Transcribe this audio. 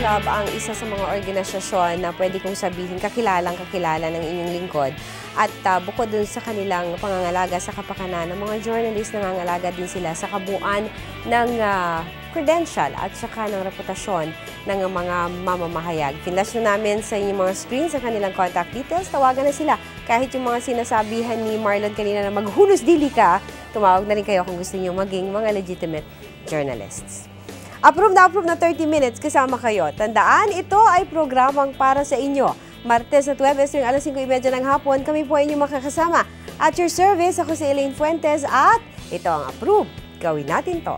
Club ang isa sa mga organisasyon na pwede kong sabihin kakilalang kakilala ng inyong lingkod. At uh, bukod dun sa kanilang pangangalaga sa kapakanan, ng mga journalist nangangalaga din sila sa kabuuan ng uh, credential at saka ng reputasyon ng mga mamamahayag. Pinlash na namin sa inyong mga screen sa kanilang contact details. Tawagan na sila. Kahit yung mga sinasabihan ni Marlon kanina na maghunos dili ka, tumawag na rin kayo kung gusto niyo maging mga legitimate journalists. Approve na approve na 30 minutes kasama kayo. Tandaan, ito ay programang para sa inyo. Martes at Webes yung alas 5.30 ng hapon, kami po ay inyong makakasama. At your service, ako si Elaine Fuentes at ito ang approve. Gawin natin to.